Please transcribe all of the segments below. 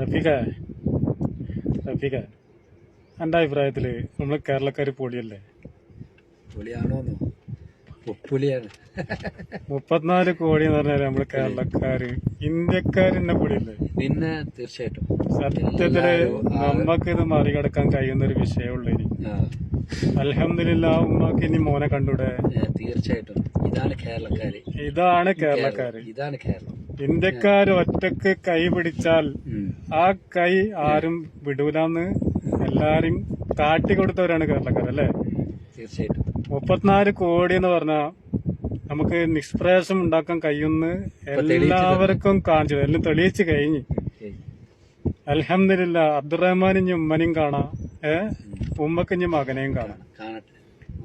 റഫീഖ റഫീഖ എന്റെ അഭിപ്രായത്തിൽ? നമ്മൾ കേരളക്കാർ പൊളിയല്ലേ? പുലിയാണോന്നോ പുലിയാണ് മുപ്പത്തിനാല് കോടി എന്ന് പറഞ്ഞാൽ നമ്മൾ കേരളക്കാര് ഇന്ത്യക്കാരെന്നെ പൊളിയല്ലേ? പിന്നെ തീർച്ചയായിട്ടും. സത്യത്തിൽ നമ്മക്ക് ഇത് മറികടക്കാൻ കഴിയുന്ന ഒരു വിഷയമുള്ളൂ ഇനി അലഹമില്ല ഉമ്മക്ക് ഇനി മോനെ കണ്ടൂടെ? തീർച്ചയായിട്ടും. ഇതാണ് കേരളക്കാര്. ഇതാണ് കേരളക്കാര്. ഇതാണ് കേരളം. ഇന്ത്യക്കാര് ഒറ്റയ്ക്ക് കൈ പിടിച്ചാൽ ആ കൈ ആരും വിടൂലെന്ന് എല്ലാരും കാട്ടിക്കൊടുത്തവരാണ് കേരളക്കാർ അല്ലെ? തീർച്ചയായിട്ടും. മുപ്പത്തിനാല് കോടി എന്ന് പറഞ്ഞാൽ നമുക്ക് നിഷ്പ്രയാസം ഉണ്ടാക്കാൻ കഴിയുന്ന എല്ലാവർക്കും കാണിച്ചു എല്ലാം തെളിയിച്ചു കഴിഞ്ഞ്. അലഹമില്ല അബ്ദുറഹ്മാൻ ഇനി ഉമ്മനെയും കാണാം ഏ? ഉമ്മക്ക് ഇനി മകനെയും കാണാം.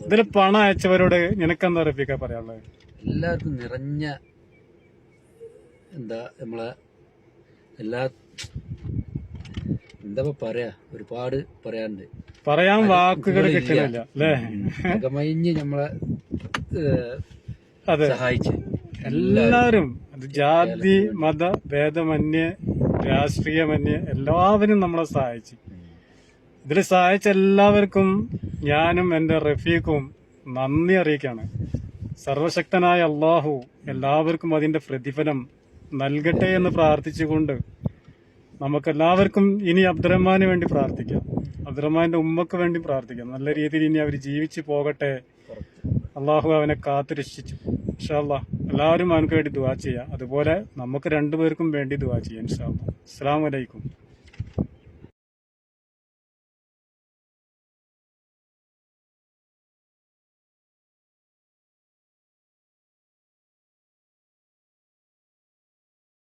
ഇതിൽ പണം അയച്ചവരോട് നിനക്കെന്താ റഫീക്ക പറയാനുള്ളത്? എല്ലാവർക്കും നിറഞ്ഞ എന്താ നമ്മളെ എല്ലാ എന്താ പറയാ? ഒരുപാട് പറയാനുണ്ട്. പറയാൻ വാക്കുകൾ അല്ലേ? അകമയിഞ്ഞ് നമ്മളെ സഹായിച്ച്. എല്ലാവരും അത് ജാതി മത ഭേദമന്യേ രാഷ്ട്രീയമന്യേ എല്ലാവരും നമ്മളെ സഹായിച്ചു. ഇതിൽ സഹായിച്ച എല്ലാവർക്കും ഞാനും എന്റെ റഫീഖും നന്ദി അറിയിക്കാണ്. സർവശക്തനായ അള്ളാഹു എല്ലാവർക്കും അതിന്റെ പ്രതിഫലം നൽകട്ടെ എന്ന് പ്രാർത്ഥിച്ചുകൊണ്ട് നമുക്കെല്ലാവർക്കും ഇനി അബ്ദുറഹ്മാന് വേണ്ടി പ്രാർത്ഥിക്കാം. അബ്ദുറഹ്മാന്റെ ഉമ്മക്ക് വേണ്ടി പ്രാർത്ഥിക്കാം. നല്ല രീതിയിൽ ഇനി അവർ ജീവിച്ചു പോകട്ടെ. അള്ളാഹു അവനെ കാത്തു രക്ഷിച്ചു ഇൻഷാല്ലാ എല്ലാവരും അവനക്ക് വേണ്ടി ദുവാ ചെയ്യാം. അതുപോലെ നമുക്ക് രണ്ടുപേർക്കും വേണ്ടി ദുവാ ചെയ്യാം ഇൻഷാല്ലാ അസ്സാം വലൈക്കും